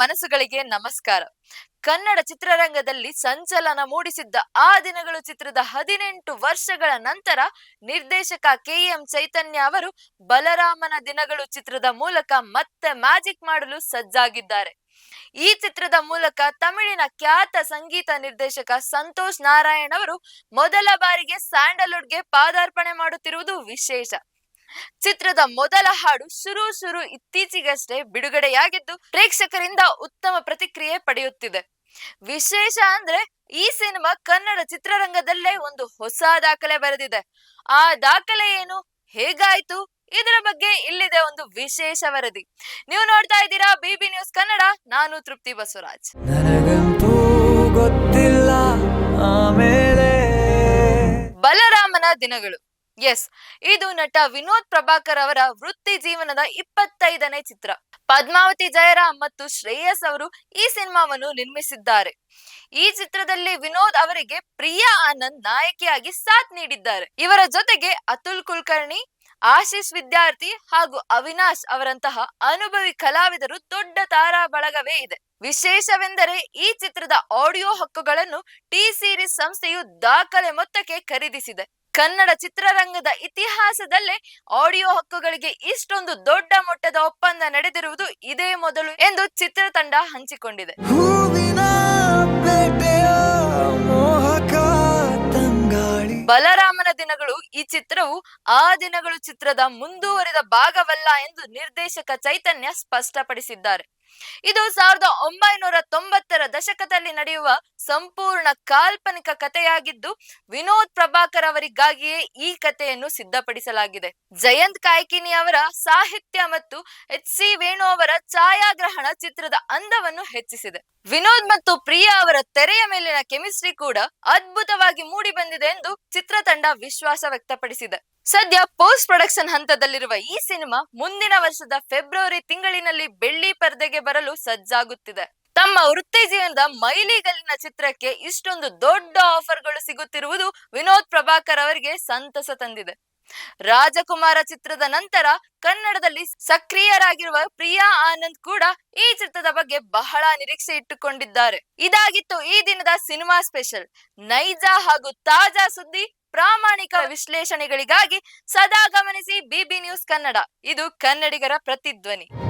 ಮನಸ್ಸುಗಳಿಗೆ ನಮಸ್ಕಾರ. ಕನ್ನಡ ಚಿತ್ರರಂಗದಲ್ಲಿ ಸಂಚಲನ ಮೂಡಿಸಿದ್ದ ಆ ದಿನಗಳು ಚಿತ್ರದ ಹದಿನೆಂಟು ವರ್ಷಗಳ ನಂತರ ನಿರ್ದೇಶಕ ಕೆ ಎಂ ಚೈತನ್ಯ ಅವರು ಬಲರಾಮನ ದಿನಗಳು ಚಿತ್ರದ ಮೂಲಕ ಮತ್ತೆ ಮ್ಯಾಜಿಕ್ ಮಾಡಲು ಸಜ್ಜಾಗಿದ್ದಾರೆ. ಈ ಚಿತ್ರದ ಮೂಲಕ ತಮಿಳಿನ ಖ್ಯಾತ ಸಂಗೀತ ನಿರ್ದೇಶಕ ಸಂತೋಷ್ ನಾರಾಯಣ್ ಅವರು ಮೊದಲ ಬಾರಿಗೆ ಸ್ಯಾಂಡಲ್ವುಡ್ಗೆ ಪಾದಾರ್ಪಣೆ ಮಾಡುತ್ತಿರುವುದು ವಿಶೇಷ. ಚಿತ್ರದ ಮೊದಲ ಹಾಡು ಶುರು ಶುರು ಇತ್ತೀಚೆಗಷ್ಟೇ ಬಿಡುಗಡೆಯಾಗಿದ್ದು ಪ್ರೇಕ್ಷಕರಿಂದ ಉತ್ತಮ ಪ್ರತಿಕ್ರಿಯೆ ಪಡೆಯುತ್ತಿದೆ. ವಿಶೇಷ ಅಂದ್ರೆ ಈ ಸಿನಿಮಾ ಕನ್ನಡ ಚಿತ್ರರಂಗದಲ್ಲೇ ಒಂದು ಹೊಸ ದಾಖಲೆ ಬರೆದಿದೆ. ಆ ದಾಖಲೆ ಏನು? ಹೇಗಾಯ್ತು? ಇದರ ಬಗ್ಗೆ ಇಲ್ಲಿದೆ ಒಂದು ವಿಶೇಷ ವರದಿ. ನೀವು ನೋಡ್ತಾ ಇದ್ದೀರಾ ಬಿಬಿ ನ್ಯೂಸ್ ಕನ್ನಡ ನಾನು ತೃಪ್ತಿ ಬಸವರಾಜ್. ನನಗಂತೂ ಗೊತ್ತಿಲ್ಲ ಆಮೇಲೆ. ಬಲರಾಮನ ದಿನಗಳು. ಎಸ್ ಇದು ನಟ ವಿನೋದ್ ಪ್ರಭಾಕರ್ ಅವರ ವೃತ್ತಿ ಜೀವನದ ಇಪ್ಪತ್ತೈದನೇ ಚಿತ್ರ. ಪದ್ಮಾವತಿ ಜಯರಾಮ್ ಮತ್ತು ಶ್ರೇಯಸ್ ಅವರು ಈ ಸಿನಿಮಾವನ್ನು ನಿರ್ಮಿಸಿದ್ದಾರೆ. ಈ ಚಿತ್ರದಲ್ಲಿ ವಿನೋದ್ ಅವರಿಗೆ ಪ್ರಿಯಾ ಆನಂದ್ ನಾಯಕಿಯಾಗಿ ಸಾಥ್ ನೀಡಿದ್ದಾರೆ. ಇವರ ಜೊತೆಗೆ ಅತುಲ್ ಕುಲಕರ್ಣಿ, ಆಶೀಶ್ ವಿದ್ಯಾರ್ಥಿ ಹಾಗೂ ಅವಿನಾಶ್ ಅವರಂತಹ ಅನುಭವಿ ಕಲಾವಿದರು ದೊಡ್ಡ ತಾರಾ ಬಳಗವೇ ಇದೆ. ವಿಶೇಷವೆಂದರೆ ಈ ಚಿತ್ರದ ಆಡಿಯೋ ಹಕ್ಕುಗಳನ್ನು ಟಿ ಸೀರೀಸ್ ಸಂಸ್ಥೆಯು ದಾಖಲೆ ಮೊತ್ತಕ್ಕೆ ಖರೀದಿಸಿದೆ. ಕನ್ನಡ ಚಿತ್ರರಂಗದ ಇತಿಹಾಸದಲ್ಲೇ ಆಡಿಯೋ ಹಕ್ಕುಗಳಿಗೆ ಇಷ್ಟೊಂದು ದೊಡ್ಡ ಮಟ್ಟದ ಒಪ್ಪಂದ ನಡೆದಿರುವುದು ಇದೇ ಮೊದಲು ಎಂದು ಚಿತ್ರತಂಡ ಹಂಚಿಕೊಂಡಿದೆ. ಬಲರಾಮನ ದಿನಗಳು ಈ ಚಿತ್ರವು ಆ ದಿನಗಳು ಚಿತ್ರದ ಮುಂದುವರಿದ ಭಾಗವಲ್ಲ ಎಂದು ನಿರ್ದೇಶಕ ಚೈತನ್ಯ ಸ್ಪಷ್ಟಪಡಿಸಿದ್ದಾರೆ. ಇದು ಸಾವಿರದ ಒಂಬೈನೂರ ತೊಂಬತ್ತರ ದಶಕದಲ್ಲಿ ನಡೆಯುವ ಸಂಪೂರ್ಣ ಕಾಲ್ಪನಿಕ ಕಥೆಯಾಗಿದ್ದು, ವಿನೋದ್ ಪ್ರಭಾಕರ್ ಅವರಿಗಾಗಿಯೇ ಈ ಕಥೆಯನ್ನು ಸಿದ್ಧಪಡಿಸಲಾಗಿದೆ. ಜಯಂತ್ ಕಾಯ್ಕಿನಿ ಅವರ ಸಾಹಿತ್ಯ ಮತ್ತು ಎಚ್ ಸಿ ವೇಣು ಅವರ ಛಾಯಾಗ್ರಹಣ ಚಿತ್ರದ ಅಂದವನ್ನು ಹೆಚ್ಚಿಸಿದೆ. ವಿನೋದ್ ಮತ್ತು ಪ್ರಿಯಾ ಅವರ ತೆರೆಯ ಮೇಲಿನ ಕೆಮಿಸ್ಟ್ರಿ ಕೂಡ ಅದ್ಭುತವಾಗಿ ಮೂಡಿ ಬಂದಿದೆ ಎಂದು ಚಿತ್ರತಂಡ ವಿಶ್ವಾಸ ವ್ಯಕ್ತಪಡಿಸಿದೆ. ಸದ್ಯ ಪೋಸ್ಟ್ ಪ್ರೊಡಕ್ಷನ್ ಹಂತದಲ್ಲಿರುವ ಈ ಸಿನಿಮಾ ಮುಂದಿನ ವರ್ಷದ ಫೆಬ್ರವರಿ ತಿಂಗಳಿನಲ್ಲಿ ಬೆಳ್ಳಿ ಪರದೆಗೆ ಬರಲು ಸಜ್ಜಾಗುತ್ತಿದೆ. ತಮ್ಮ ವೃತ್ತಿ ಜೀವನದ ಮೈಲಿಗಲ್ಲಿನ ಚಿತ್ರಕ್ಕೆ ಇಷ್ಟೊಂದು ದೊಡ್ಡ ಆಫರ್ಗಳು ಸಿಗುತ್ತಿರುವುದು ವಿನೋದ್ ಪ್ರಭಾಕರ್ ಅವರಿಗೆ ಸಂತಸ ತಂದಿದೆ. ರಾಜಕುಮಾರ ಚಿತ್ರದ ನಂತರ ಕನ್ನಡದಲ್ಲಿ ಸಕ್ರಿಯರಾಗಿರುವ ಪ್ರಿಯಾ ಆನಂದ್ ಕೂಡ ಈ ಚಿತ್ರದ ಬಗ್ಗೆ ಬಹಳ ನಿರೀಕ್ಷೆ ಇಟ್ಟುಕೊಂಡಿದ್ದಾರೆ. ಇದಾಗಿತ್ತು ಈ ದಿನದ ಸಿನಿಮಾ ಸ್ಪೆಷಲ್. ನೈಜ ಹಾಗೂ ತಾಜಾ ಸುದ್ದಿ ಪ್ರಾಮಾಣಿಕ ವಿಶ್ಲೇಷಣೆಗಳಿಗಾಗಿ ಸದಾ ಗಮನಿಸಿ ಬಿಬಿ ನ್ಯೂಸ್ ಕನ್ನಡ. ಇದು ಕನ್ನಡಿಗರ ಪ್ರತಿಧ್ವನಿ.